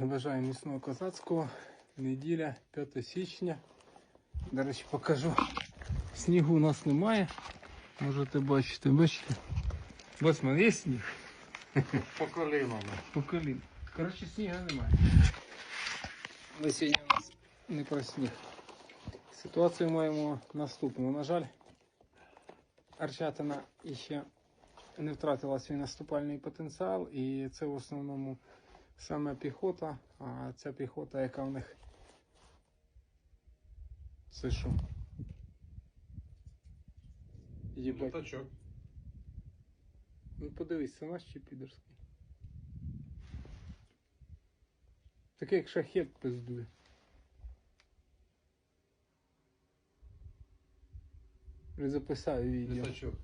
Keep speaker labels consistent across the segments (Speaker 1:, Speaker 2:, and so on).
Speaker 1: Бажаю міцного козацького. Неділя, 5 січня. До речі, покажу. Снігу у нас немає. Можете бачити, бачите. Боцман, є сніг?
Speaker 2: По колінам.
Speaker 1: По колін. Коротше, снігу немає. Але сьогодні у нас не про сніг. Ситуацію маємо наступну. На жаль, Арчатина іще не втратила свій наступальний потенціал, і це в основному саме піхота, а ця піхота, яка в них. Це що? Єбать.
Speaker 2: Літачок.
Speaker 1: Ну подивись, це наш чи підерський? Таке як шахет пиздує. Записаю відео.
Speaker 2: Літачок.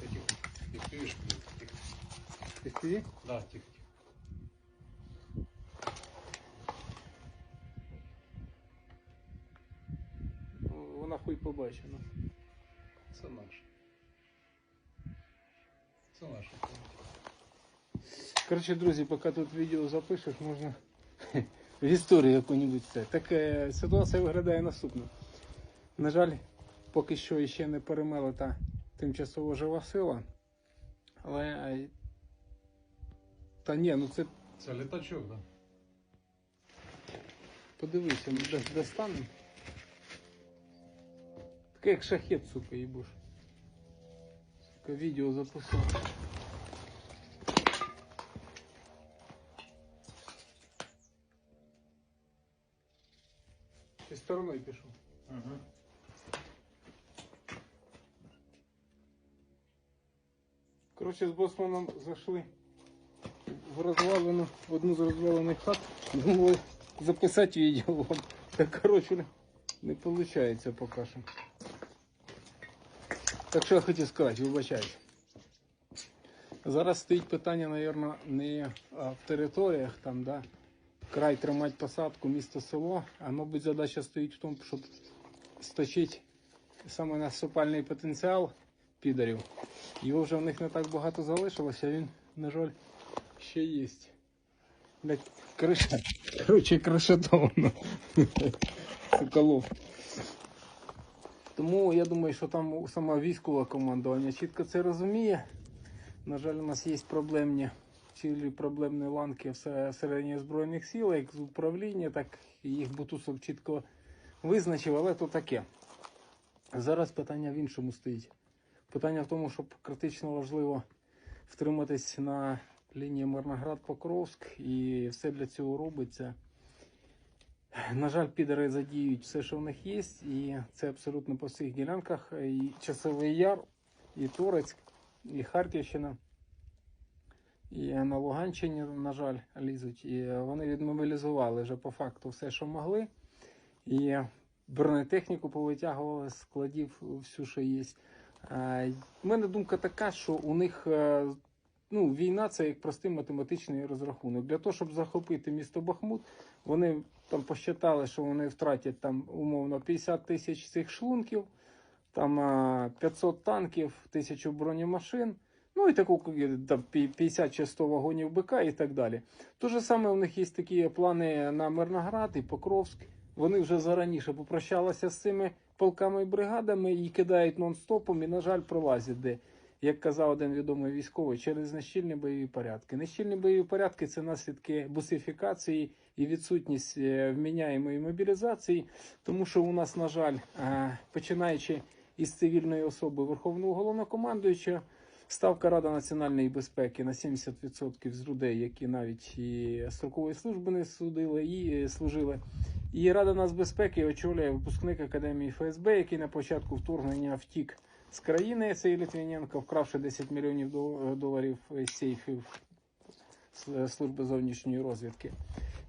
Speaker 2: Тихо, тихо. Ти чуєш, блін? Тихо.
Speaker 1: Ти собі?
Speaker 2: Да, тихо,
Speaker 1: хуй побачена.
Speaker 2: Це наш. Це наш.
Speaker 1: Коротше, друзі, поки тут відео запишеш, можна в історію яку-небудь це. Так е, ситуація виглядає наступно. На жаль, поки що ще не перемелита тимчасово жива сила. Але. е, Та ні, ну це
Speaker 2: Це літачок, да?
Speaker 1: подивися, ми дос- достанемо. Таке як шахет, сука, їбуш. Сука, відео записав. Ти стороною пішов.
Speaker 2: Ага.
Speaker 1: Коротше, з Босманом зайшли в розвалену, в одну з розвалених хат. Думали записати відео вам. Так, коротше, не виходить поки що. Так що я хотів сказати, вибачайте. Зараз стоїть питання, мабуть, не в територіях, там, да, край тримати посадку, місто, село, а мабуть задача стоїть в тому, щоб сточити саме наступальний потенціал підарів. Його вже в них не так багато залишилося, він, на жаль, ще є. Блять, криша. Коротше, кришатовано. Соколов. Тому я думаю, що там саме військове командування чітко це розуміє. На жаль, у нас є проблемні цілі проблемні ланки всередині Збройних сил, як з управління, так і їх Бутусов чітко визначив, але то таке. Зараз питання в іншому стоїть. Питання в тому, що критично важливо втриматись на лінії Мирноград-Покровськ, і все для цього робиться. На жаль, підери задіють все, що в них є, і це абсолютно по всіх ділянках. І Часовий Яр, і Торецьк, і Харківщина, і на Луганщині, на жаль, лізуть. І вони відмобілізували вже по факту все, що могли. І бронетехніку повитягували складів всю, що є. Е, У мене думка така, що у них е, ну, війна це як простий математичний розрахунок. Для того, щоб захопити місто Бахмут, вони там посчитали, що вони втратять там умовно 50 тисяч цих шлунків, там е, 500 танків, 1000 бронемашин. Ну і таку е, 50 чи 100 вагонів БК і так далі. То же саме у них є такі плани на Мирноград і Покровськ. Вони вже зараніше попрощалися з цими полками і бригадами і кидають нон-стопом, і, на жаль, пролазять де, як казав один відомий військовий, через нещільні бойові порядки. Нещільні бойові порядки це наслідки бусифікації і відсутність е, вміняємої мобілізації, тому що у нас, на жаль, е, починаючи із цивільної особи Верховного головнокомандуючого, Ставка Рада національної безпеки на 70% з людей, які навіть і строкової служби не судили, і е, служили. І Рада нацбезпеки очолює випускник Академії ФСБ, який на початку вторгнення втік з країни. Цей Літвіненко, вкравши 10 мільйонів дол- доларів сейфів служби зовнішньої розвідки.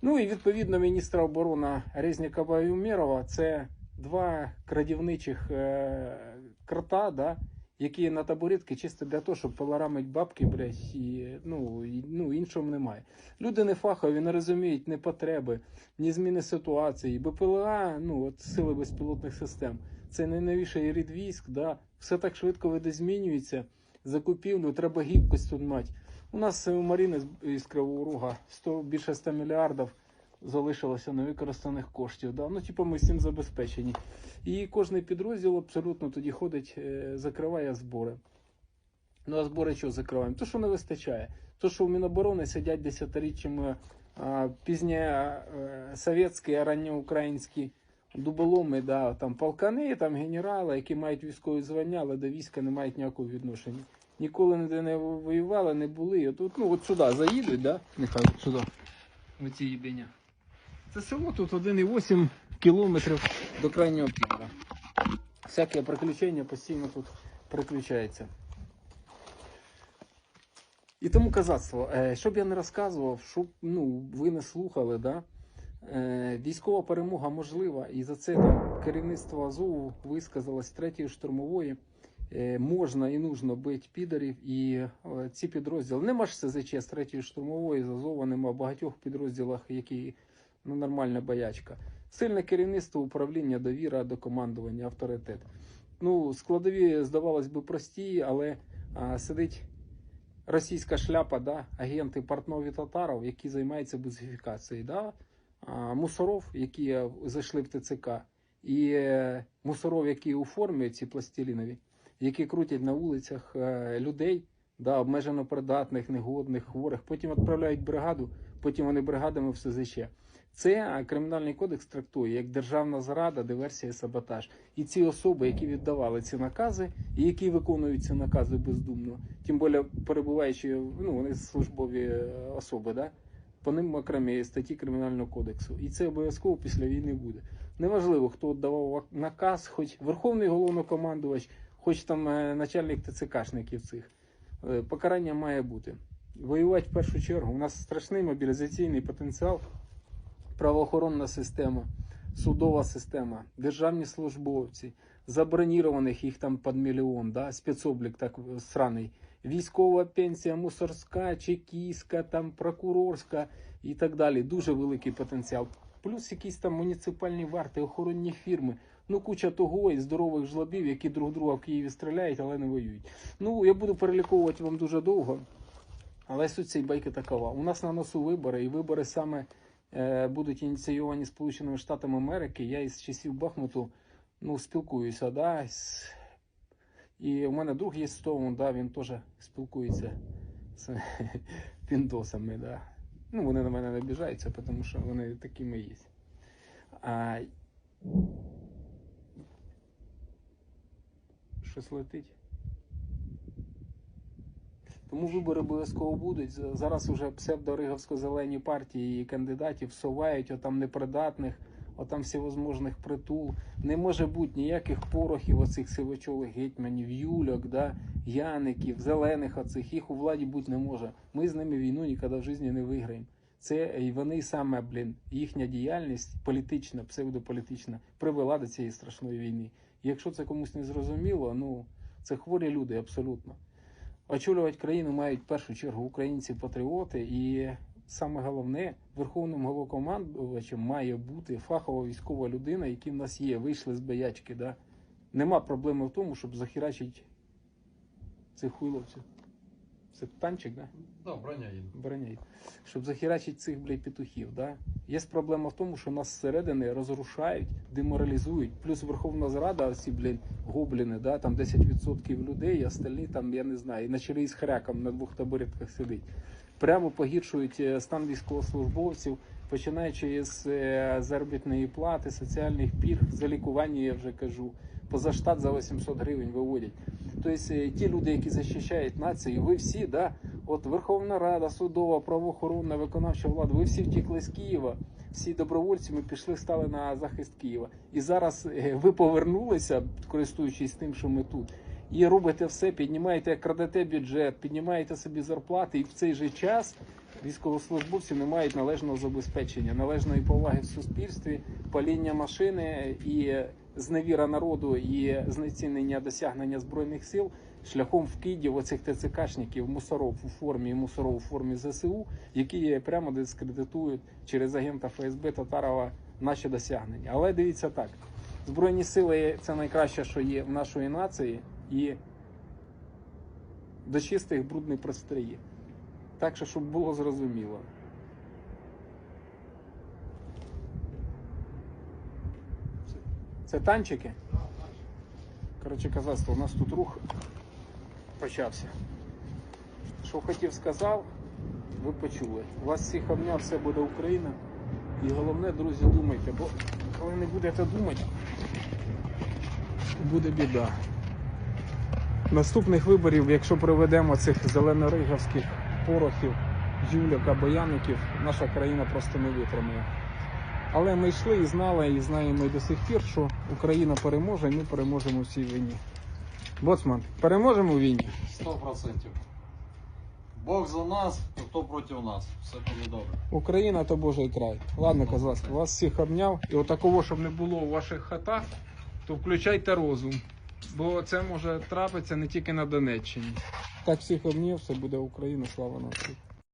Speaker 1: Ну і відповідно міністра оборони Резнікова і Умєрова це два крадівничих е, крота, да, які на табуретки чисто для того, щоб поларамить бабки, блядь, і ну, і, ну іншого немає. Люди не фахові, не розуміють ні потреби, ні зміни ситуації. БПЛА, ну от сили безпілотних систем, це найновіший рід військ, да, все так швидко видозмінюється. Закупівлю, треба гібкость тут мати. У нас у Маріни з- Кривого Рога 100, більше 100 мільярдів залишилося невикористаних коштів. Да? Ну, типу, ми всім забезпечені. І кожний підрозділ абсолютно тоді ходить, е, закриває збори. Ну, а збори чого закриваємо? То, що не вистачає. То, що в Міноборони сидять десятиріччями пізні е, совєтські, ранньоукраїнські дуболоми, да, там полкани, там генерали, які мають військові звання, але до війська не мають ніякого відношення. Ніколи ніде не воювали, не були. От, ну, от сюди заїдуть, да? нехай от сюди. Оці їбеня. Це село тут 1,8 кілометрів до крайнього півдня. Всяке приключення постійно тут приключається. І тому казацтво, е, що б я не розказував, щоб ну, ви не слухали, да? е, військова перемога можлива, і за це там керівництво Азову висказалось третьої штурмової. Е, можна і нужно бити підарів, і ці підрозділи. Нема ж СЗЧ з третьої штурмової, з Азова нема в багатьох підрозділах, які ну, нормальна боячка. Сильне керівництво, управління, довіра до командування, авторитет. Ну, складові, здавалось би, прості, але а, сидить російська шляпа, да, агенти Портнові татаров, які займаються бузифікацією, да, а, мусоров, які зайшли в ТЦК, і е, мусоров, які у формі, ці пластилінові, які крутять на вулицях е, людей, да, обмежено придатних, негодних, хворих, потім відправляють бригаду, потім вони бригадами в СЗЧ. Це кримінальний кодекс трактує як державна зрада, диверсія, саботаж. І ці особи, які віддавали ці накази, і які виконують ці накази бездумно, тим більше перебуваючи, ну вони службові е, особи, да? по ним окремі статті кримінального кодексу. І це обов'язково після війни буде. Неважливо, хто давав наказ, хоч верховний головнокомандувач, хоч там е, начальник ТЦКшників цих. Е, Покарання має бути. Воювати в першу чергу. У нас страшний мобілізаційний потенціал, правоохоронна система, судова система, державні службовці, забронірованих їх там під мільйон, да? спецоблік так сраний. Військова пенсія, мусорська, чекістська, там прокурорська і так далі. Дуже великий потенціал. Плюс якісь там муніципальні варти, охоронні фірми. Ну, куча того і здорових жлобів, які друг друга в Києві стріляють, але не воюють. Ну, я буду переліковувати вам дуже довго. Але суть цієї байки такова. У нас на носу вибори, і вибори саме будуть ініційовані Сполученими Штатами Америки. Я із часів Бахмуту ну, спілкуюся. Да. І у мене друг є Томом, да, він теж спілкується з піндосами. Да. Ну, вони на мене не обіжаються, тому що вони такими є. А... Щось летить. Тому вибори обов'язково будуть. Зараз уже псевдориговсько-зелені партії і кандидатів совають отам непридатних, отам всевозможних притул. Не може бути ніяких порохів оцих сивочолих гетьманів, юльок, да, яників, зелених оцих. Їх у владі бути не може. Ми з ними війну ніколи в житті не виграємо. Це і вони саме, блін, їхня діяльність політична, псевдополітична, привела до цієї страшної війни. Якщо це комусь не зрозуміло, ну це хворі люди абсолютно. Очолювати країну мають в першу чергу українці-патріоти, і саме головне, верховним головнокомандувачем має бути фахова військова людина, які в нас є. Вийшли з боячки. Да? Нема проблеми в тому, щоб захерачити цих хуйловців. Це танчик, да?
Speaker 2: Да, броня.
Speaker 1: Броня. Щоб захерачити цих, блядь, петухів. Да? Є проблема в тому, що нас зсередини розрушають, деморалізують. Плюс Верховна Зрада, ці, блядь, гобліни, да? там 10% людей, а остальні там, я не знаю, і на чолі з хряком на двох табуретках сидить. Прямо погіршують е, стан військовослужбовців, починаючи з е, заробітної плати, соціальних пільг, за лікування, я вже кажу, поза штат за 800 гривень виводять. Тобто е, ті люди, які захищають націю, ви всі, да, от Верховна Рада, судова, правоохоронна, виконавча влада, ви всі втікли з Києва, всі добровольці ми пішли, стали на захист Києва. І зараз е, ви повернулися, користуючись тим, що ми тут, і робите все, піднімаєте, крадете бюджет, піднімаєте собі зарплати, і в цей же час військовослужбовці не мають належного забезпечення, належної поваги в суспільстві, паління машини і зневіра народу і знецінення досягнення збройних сил шляхом вкидів оцих ТЦКшників, мусоров у формі і мусоров у формі ЗСУ, які прямо дискредитують через агента ФСБ Татарова наші досягнення. Але дивіться так: збройні сили це найкраще, що є в нашої нації, і до чистих бруд не. Так що, щоб було зрозуміло. Це танчики? Коротше казацтво, у нас тут рух почався. Що хотів сказав, ви почули. Вас всіх обняв, все буде Україна. І головне, друзі, думайте, бо коли не будете думати, буде біда. Наступних виборів, якщо проведемо цих зелenoриговських порохів, жюльок або яників, наша країна просто не витримає. Але ми йшли і знали, і знаємо і до сих пір, що Україна переможе, і ми переможемо в цій війні. Боцман, переможемо в війні?
Speaker 3: Сто процентів. Бог за нас, то хто проти нас. Все буде добре.
Speaker 1: Україна то Божий край. Ладно, козацтво, вас всіх обняв. І отакого, щоб не було у ваших хатах, то включайте розум. Бо це може трапитися не тільки на Донеччині. Так всіх обняв, все буде Україна, слава нації.